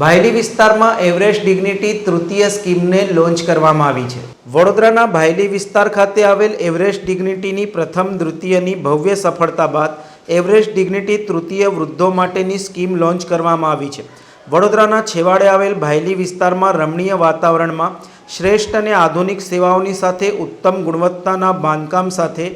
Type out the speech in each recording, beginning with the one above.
ભાયલી વિસ્તારમાં Everest dignity તૃતીય સ્કીમને launch કરવામાં આવી છે. વડોદરાના ભાયલી વિસ્તાર ખાતે આવેલ એવરેસ્ટ ડિગ્નિટીની પ્રથમ દ્વિતીયની ભવ્ય સફળતા બાદ એવરેસ્ટ ડિગ્નિટી તૃતીય વૃદ્ધો માટેની સ્કીમ લોન્ચ કરવામાં આવી છે. વડોદરાના છેવાડે આવેલ ભાયલી વિસ્તારમાં રમણીય વાતાવરણમાં શ્રેષ્ઠ અને આધુનિક સેવાઓની સાથે ઉત્તમ ગુણવત્તાના બાંધકામ સાથે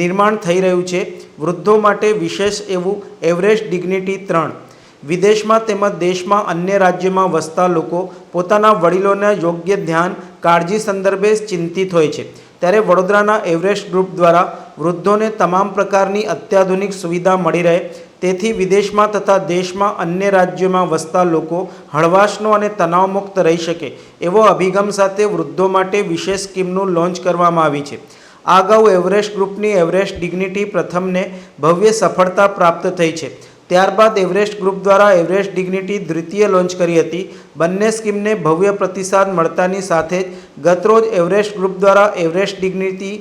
નિર્માણ થઈ રહ્યું છે. વૃદ્ધો માટે વિશેષ એવું એવરેસ્ટ ડિગ્નિટી ત્રણ વિદેશમાં તેમજ દેશમાં અન્ય રાજ્યમાં વસતા લોકો પોતાના વડીલોના યોગ્ય ધ્યાન, કાળજી સંદર્ભે ચિંતિત હોય છે. ત્યારે વડોદરાના એવરેસ્ટ ગ્રુપ દ્વારા વૃદ્ધોને તમામ પ્રકારની અત્યાધુનિક સુવિધા મળી રહે. તેથી વિદેશમાં તથા દેશમાં અન્ય રાજ્યોમાં વસતા લોકો હળવાશનો અને તણાવમુક્ત રહી શકે એવો અભિગમ સાથે વૃદ્ધો માટે વિશેષ સ્કીમનું લોન્ચ કરવામાં આવી છે. આ અગાઉ એવરેસ્ટ ગ્રુપની એવરેસ્ટ ડિગ્નિટી પ્રથમને ભવ્ય સફળતા પ્રાપ્ત થઈ છે. ત્યારબાદ એવરેસ્ટ ગ્રુપ દ્વારા એવરેસ્ટ ડિગ્નિટી દ્વિતીય લોન્ચ કરી હતી. બંને સ્કીમને ભવ્ય પ્રતિસાદ મળતાની સાથે જ ગતરોજ એવરેસ્ટ ગ્રુપ દ્વારા એવરેસ્ટ ડિગ્નિટી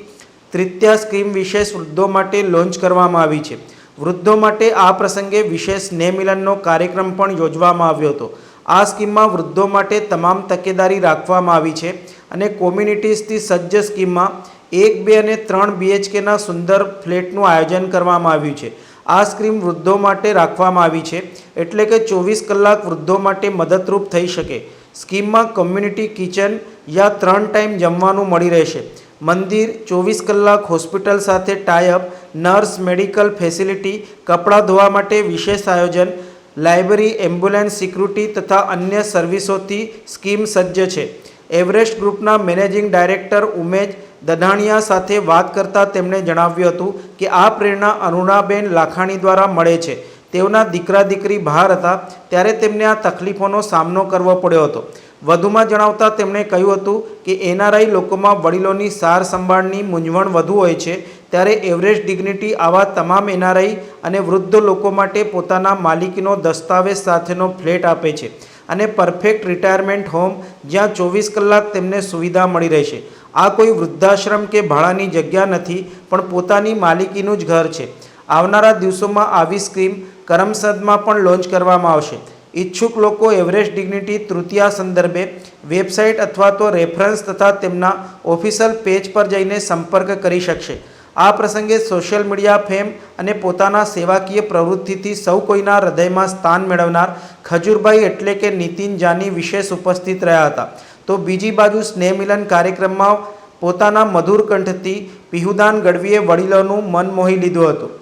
તૃતીય સ્કીમ વિશેષ વૃદ્ધો માટે લોન્ચ કરવામાં આવી છે. વૃદ્ધો માટે આ પ્રસંગે વિશેષ સ્નેહમિલનનો કાર્યક્રમ પણ યોજવામાં આવ્યો હતો. આ સ્કીમમાં વૃદ્ધો માટે તમામ તકેદારી રાખવામાં આવી છે અને કોમ્યુનિટીઝથી સજ્જ સ્કીમમાં એક, બે અને ત્રણ બીએચકેના સુંદર ફ્લેટનું આયોજન કરવામાં આવ્યું છે. આ સ્કીમ વૃદ્ધો માટે રાખવામાં આવી છે, એટલે કે ચોવીસ કલાક વૃદ્ધો માટે મદદરૂપ થઈ શકે. સ્કીમમાં કમ્યુનિટી કિચન યા ત્રણ ટાઈમ જમવાનું મળી રહેશે. મંદિર, ચોવીસ કલાક હોસ્પિટલ સાથે ટાયઅપ નર્સ, મેડિકલ ફેસિલિટી, કપડાં ધોવા માટે વિશેષ આયોજન, લાઇબ્રેરી, એમ્બ્યુલન્સ, સિક્યુરિટી તથા અન્ય સર્વિસોથી સ્કીમ સજ્જ છે. એવરેસ્ટ ગ્રુપના મેનેજિંગ ડાયરેક્ટર ઉમેશ દધાણિયા સાથે વાત કરતાં તેમણે જણાવ્યું હતું કે આ પ્રેરણા અરુણાબેન લાખાણી દ્વારા મળે છે. તેઓના દીકરા દીકરી બહાર હતા, ત્યારે તેમને આ તકલીફોનો સામનો કરવો પડ્યો હતો. વધુમાં જણાવતા તેમણે કહ્યું હતું કે એનઆરઆઈ લોકોમાં વડીલોની સાર સંભાળની મૂંઝવણ વધુ હોય છે, ત્યારે એવરેસ્ટ ડિગ્નિટી આવા તમામ એનઆરઆઈ અને વૃદ્ધ લોકો માટે પોતાના માલિકીનો દસ્તાવેજ સાથેનો ફ્લેટ આપે છે. અને પરફેક્ટ રિટાયરમેન્ટ હોમ જ્યાં ચોવીસ કલાક તેમને સુવિધા મળી રહેશે. આ કોઈ વૃદ્ધાશ્રમ કે ભાડાની જગ્યા નથી, પણ પોતાની માલિકીનું જ ઘર છે. આવનારા દિવસોમાં આવી સ્કીમ કરમસદમાં પણ લોન્ચ કરવામાં આવશે. ઈચ્છુક લોકો એવરેસ્ટ ડિગ્નિટી તૃતીયા સંદર્ભે વેબસાઇટ અથવા તો રેફરન્સ તથા તેમના ઓફિશિયલ પેજ પર જઈને સંપર્ક કરી શકશે. આ પ્રસંગે સોશિયલ મીડિયા, ફેમ અને પોતાના સેવાકીય પ્રવૃત્તિથી સૌ કોઈના હૃદયમાં સ્થાન મેળવનાર ખજૂરભાઈ એટલે કે નીતિન જાની વિશેષ ઉપસ્થિત રહ્યા હતા. તો બીજી બાજુ સ્નેહમિલન કાર્યક્રમમાં પોતાના મધુર કંઠથી પિહુદાન ગઢવીએ વડીલોનું મન મોહી લીધું હતું.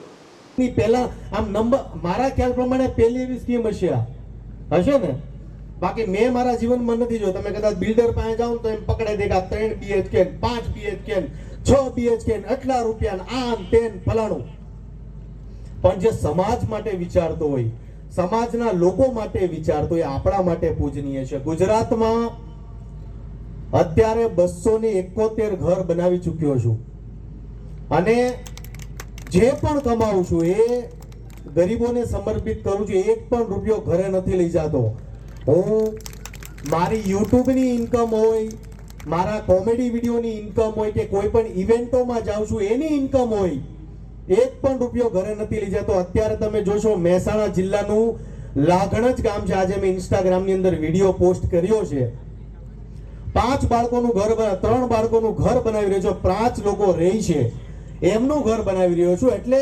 પહેલા આમ નંબર, મારા ખ્યાલ પ્રમાણે પહેલી એવી સ્કીમ હશે હશે ને? બાકી મેં મારા જીવનમાં નથી જોયું. તમે કદાચ બિલ્ડર પાસે જાઓ તો એમ પકડે દે કે ત્રણ બીએચકે પાંચ બીએચકે છ બીએચકે આટલા રૂપિયા આમ તેન ફલાણું. પણ જે સમાજ માટે વિચારતો હોય, સમાજના લોકો માટે વિચારતો હોય આપણા માટે પૂજનીય છે. ગુજરાતમાં અત્યારે બસો ને એકોતેર ઘર બનાવી ચૂક્યો છું. અને જે પણ કમાવું છું એ ગરીબોને સમર્પિત કરું છું. એક પણ રૂપિયો ઘરે નથી લઈ જતો. હું મારી યુટ્યુબની ઇન્કમ હોય મારા કોમેડી વિડીયોની ઇન્કમ હોય કે કોઈ પણ ઇવેન્ટોમાં જાઉં છું, એની ઇન્કમ હોય, એક પણ રૂપિયો ઘરે નથી લઈ જતો અત્યારે તમે જોશો, મહેસાણા જિલ્લાનું લાગણજ ગામ છે. આજે મેં ઇન્સ્ટાગ્રામની અંદર વીડિયો પોસ્ટ કર્યો છે. પાંચ બાળકોનું ઘર ત્રણ બાળકોનું ઘર બનાવી રહ્યો છો. પાંચ લોકો રહી છે. એમનું ઘર બનાવી રહ્યો છું. એટલે